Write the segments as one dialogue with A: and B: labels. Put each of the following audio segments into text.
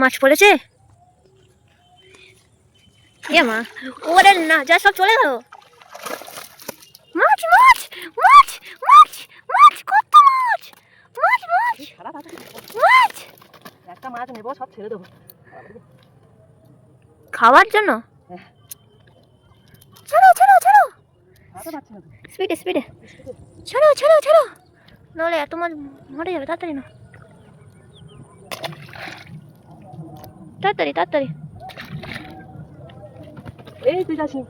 A: মাছ পড়েছে? এ মা ওরে না যা সব চলে গেল। মাছ মাছ মাছ মাছ মাছ কত মাছ? মাছ মাছ মাছ।
B: একটা মাছ নেব সব ছেড়ে দেবো।
A: খাওয়ার জন্য। ছাড়ো ছাড়ো ছাড়ো। স্পিডে স্পিডে ছাড়ো ছাড়ো ছাড়ো নাহলে এত মাছ মরে যাবে তাড়াতাড়ি না। তাড়াতাড়ি তাড়াতাড়ি।
B: এই তুই যাচ্ছি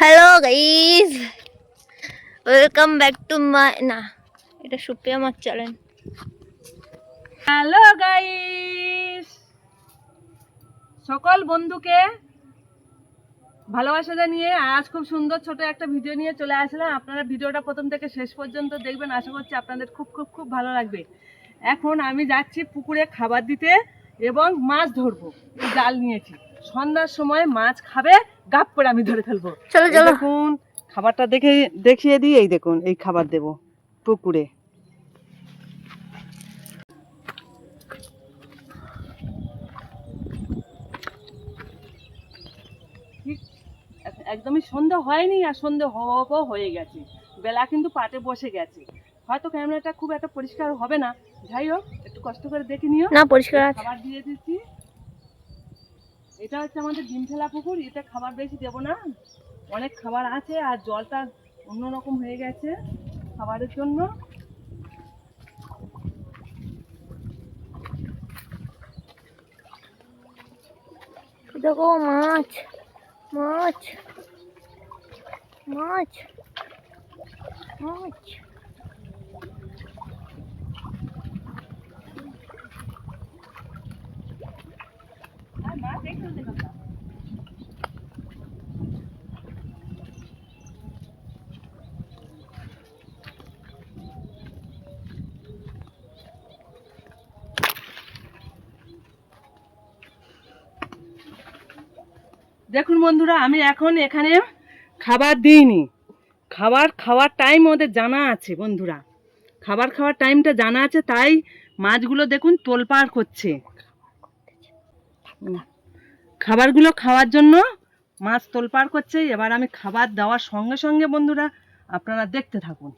A: hello guys welcome back to my না এটা সুপ্রিয়া মাছ চ্যানেল
B: হ্যালো গাইস সকল বন্ধুকে ভালোবাসা জানিয়ে আজ খুব সুন্দর ছোট একটা ভিডিও নিয়ে চলে আসলাম। আপনারা ভিডিওটা প্রথম থেকে শেষ পর্যন্ত দেখবেন। আশা করছি আপনাদের খুব খুব খুব ভালো লাগবে। এখন আমি যাচ্ছি পুকুরে খাবার দিতে এবং মাছ ধরবো। জাল নিয়েছি। সন্ধ্যার সময় মাছ খাবে গাপ করে আমি ধরে ফেলব।
A: চলো
B: এই
A: চলো।
B: দেখুন খাবারটা দেখে দেখিয়ে দিই এই দেখুন এই খাবার দেব পুকুরে। একদমই সন্ধে হয়নি আর সন্ধে হওয়াও হয়ে গেছে। বেলা কিন্তু পাটে বসে গেছে। হয়তো ক্যামেরাটা খুব একটা পরিষ্কার হবে না। যাই হোক একটু কষ্ট করে দেখে নিও।
A: না পরিষ্কার
B: খাবার দিয়ে দিচ্ছি। এটা হচ্ছে আমাদের ডিম ফেলা পুকুর। এতে খাবার বেশি দেবো না। অনেক খাবার আছে আর জলটা অন্যরকম হয়ে গেছে খাবারের জন্য।
A: দেখো মাছ মাছ। মাছ মাছ।
B: দেখুন বন্ধুরা আমি এখন এখানে খাবার দিইনি। খাবার খাওয়ার টাইম ওদের জানা আছে বন্ধুরা। খাবার খাওয়ার টাইমটা জানা আছে, তাই মাছগুলো দেখুন তোলপাড় করছে। খাবারগুলো খাওয়ার জন্য মাছ তোলপাড় করছে। এবার আমি খাবার দেওয়ার সঙ্গে সঙ্গে বন্ধুরা, আপনারা দেখতে থাকুন।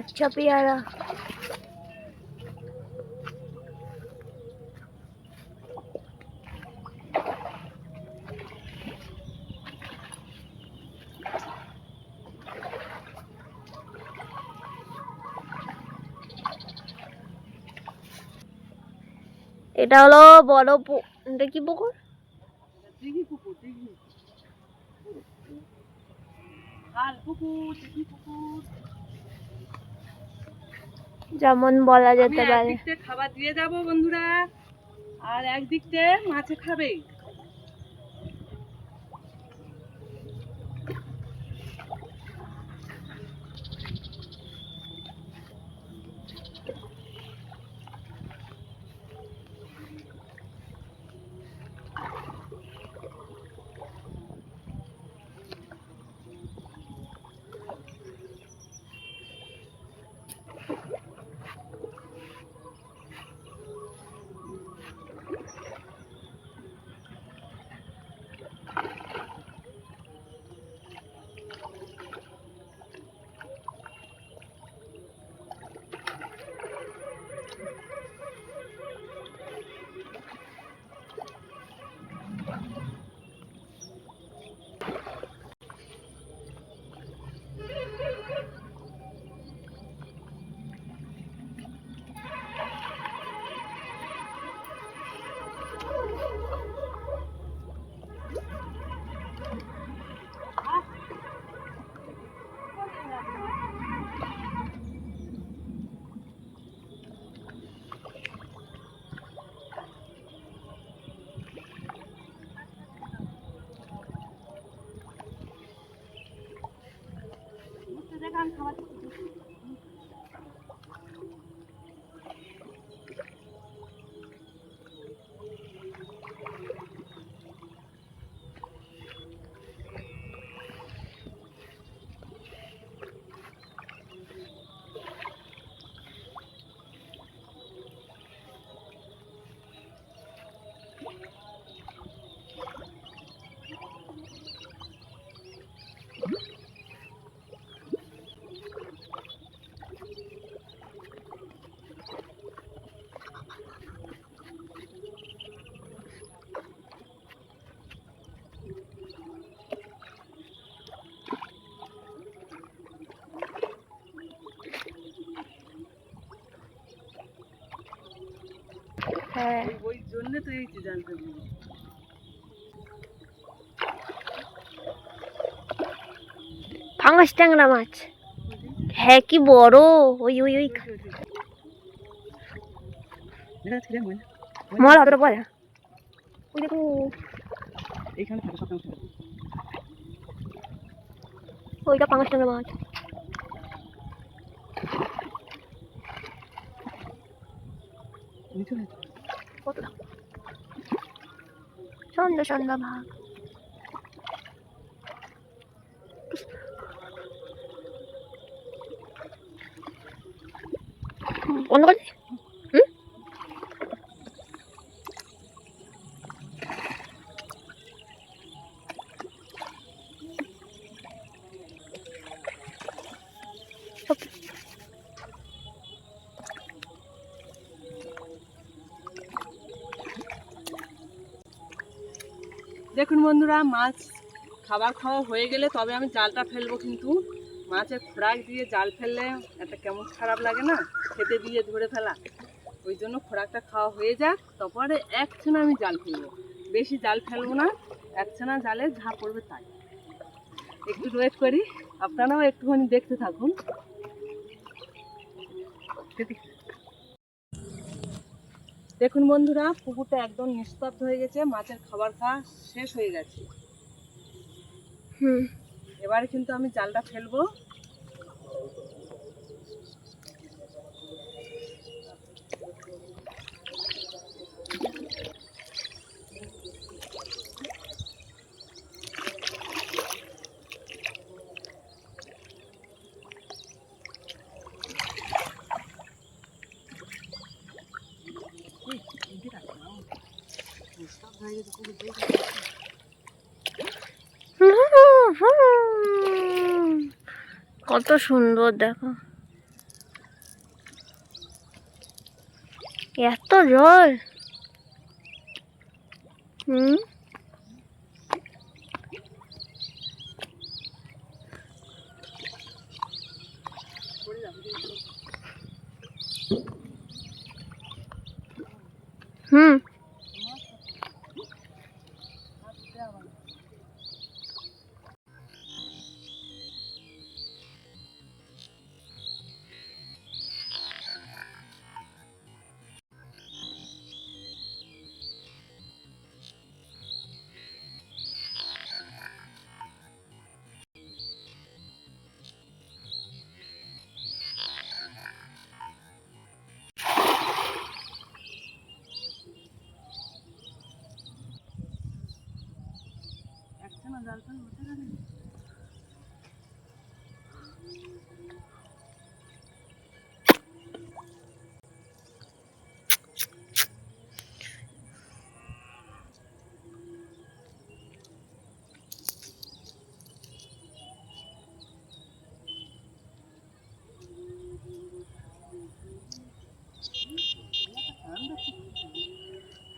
A: বাচ্চা পেয়ারা এটা হলো বড় এটা কি পুকুর?
B: পুকুর পুকুর।
A: যেমন বলা যেতে পারে।
B: একদিক থেকে খাবার দিয়ে যাব বন্ধুরা আর একদিক থেকে মাছে খাবে
A: হ্যাঁ
B: ওই- ওই জন্য তো এই যে জাল ফেলব
A: ফাঙ্গাস ট্যাংরা মাছ। হ্যাঁ কি বড়। ওই ওই ওই। মল অতটা পরে। ওই দেখো।
B: এইখানে
A: ওইটা ফাঙ্গাস ট্যাংরা মাছ। কতটা সন্ধ্যা সন্ধ্যা ভাগ বন্ধ করে দে। হুম
B: দেখুন বন্ধুরা, মাছ খাবার খাওয়া হয়ে গেলে তবে আমি জালটা ফেলব কিন্তু। মাছের খোরাক দিয়ে জাল ফেললে একটা কেমন খারাপ লাগে না? খেতে দিয়ে ধরে ফেলা। ওই জন্য খোরাকটা খাওয়া হয়ে যাক, তারপরে একছানা আমি জাল ফেলব। বেশি জাল ফেলব না একছানা জালে ঝা পড়বে তাই। একটু ওয়েট করি, আপনারাও একটুখানি দেখতে থাকুন। দেখুন বন্ধুরা পুকুরটা একদম নিস্তব্ধ হয়ে গেছে মাছের খাবার খাওয়া শেষ হয়ে গেছে।
A: হুম।
B: এবারে কিন্তু আমি জালটা ফেলব।
A: কত সুন্দর দেখো। এত জল। হুম? হুম।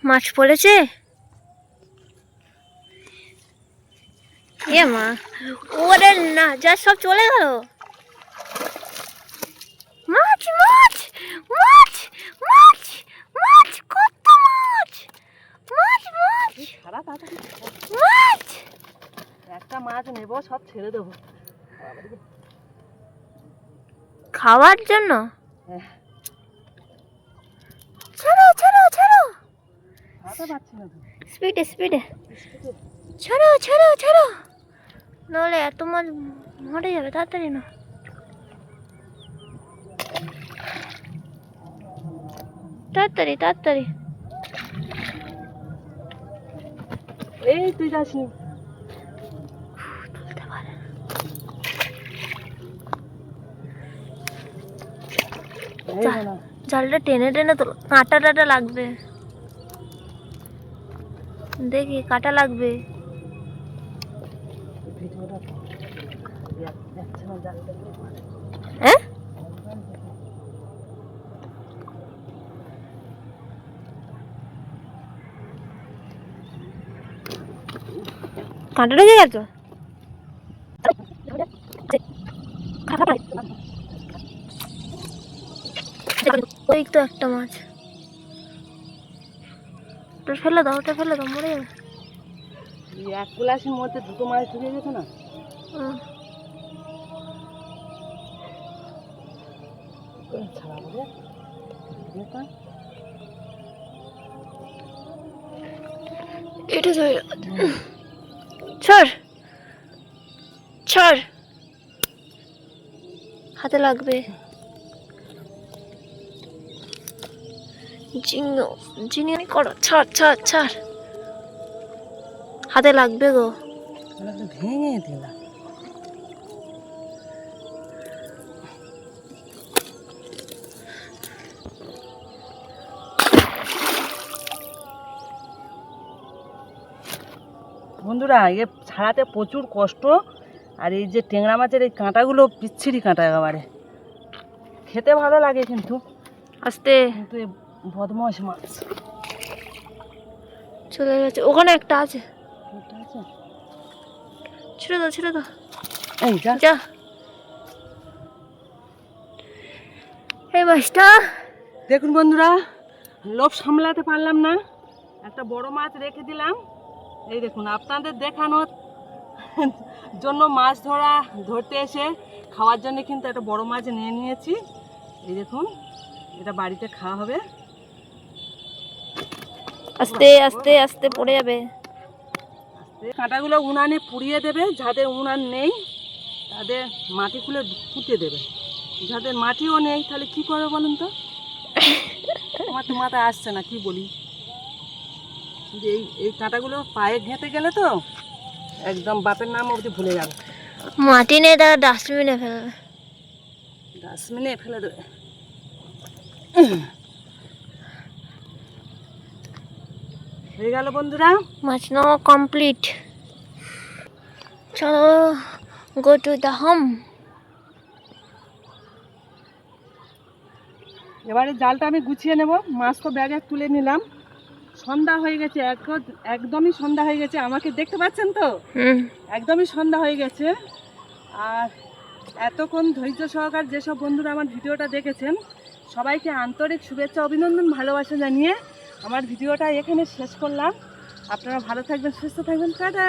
A: মাছ পড়েছে? এ মা ওরে না যা সব চলে গেল মাছ মাছ মাছ মাছ মাছ কত মাছ মাছ মাছ মাছ
B: একটা মাছ নেব সব ছেড়ে দেবো
A: খাওয়ার জন্য ছাড়ো ছাড়ো ছাড়ো স্পিডে স্পিডে ছাড়ো ছাড়ো ছাড়ো নাহলে এত মাছ মরে যাবে তাড়াতাড়ি না। তাড়াতাড়ি তাড়াতাড়ি।
B: এই তুই যাস
A: জালটা টেনে টেনে তো কাঁটা টাটা লাগবে। দেখি কাঁটা লাগবে। হ্যাঁ? কাঁটা ঢুকে গেছো? ওই তো একটা মাছ। ওটা ফেলে দাও ওটা ফেলে দাও মরে যাবে।
B: এক গ্লাসের মধ্যে দুটো মাছ ঢুকে গেছে না? এটা
A: ধরে ছাড়। ছাড়। হাতে লাগবে। জিঙো জিঙে করো। ছাড় ছাড় ছাড়। হাতে লাগবে গো।
B: বন্ধুরা এ ছাড়াতে প্রচুর কষ্ট। আর এই যে টেংরা মাছের এই কাঁটাগুলো পিচ্ছিরি কাঁটা একেবারে। খেতে ভালো লাগে কিন্তু।
A: আস্তে।
B: কিন্তু বদমাস মাছ।
A: চলে গেছে। ওখানে একটা আছে? ছেড়ে দাও ছেড়ে দাও।
B: এই যা।
A: যা। এই মাছটা।
B: দেখুন বন্ধুরা লোভ সামলাতে পারলাম না। একটা বড় মাছ রেখে দিলাম। এই দেখুন আপনাদের দেখানোর জন্য মাছ ধরা ধরতে এসে খাওয়ার জন্য কিন্তু একটা বড় মাছ নিয়ে নিয়েছি। এই দেখুন এটা বাড়িতে খাওয়া হবে।
A: আস্তে আস্তে আস্তে পড়ে যাবে।
B: কাঁটাগুলো উনানে পুড়িয়ে দেবে যাদের উনান নেই তাদের মাটি খুলে পুঁতে দেবে। যাদের মাটিও নেই তাহলে কি করবে বলুন তো? আমার তো মাথায় আসছে না কি বলি? কিন্তু এই এই কাঁটাগুলো পায়ে ঘেঁটে গেলে তো একদম বাপের নাম অবধি ভুলে যাবে।
A: মাটি নেই তারা ডাস্টবিনে ফেলবে
B: ডাস্টবিনে ফেলে দেবে হয়ে গেল বন্ধুরা।
A: মাছ নেওয়া কমপ্লিট চলো গো টু দ্য হোম
B: এবারে জালটা আমি গুছিয়ে নেব। মাছ তো ব্যাগে তুলে নিলাম। সন্ধ্যা হয়ে গেছে এক- একদমই সন্ধ্যা হয়ে গেছে। আমাকে দেখতে পাচ্ছেন তো? একদমই সন্ধ্যা হয়ে গেছে। আর এতক্ষণ ধৈর্য সহকার যেসব বন্ধুরা আমার ভিডিওটা দেখেছেন সবাইকে আন্তরিক শুভেচ্ছা অভিনন্দন ভালোবাসা জানিয়ে আমার ভিডিওটা এখানে শেষ করলাম। আপনারা ভালো থাকবেন সুস্থ থাকবেন। টাটা!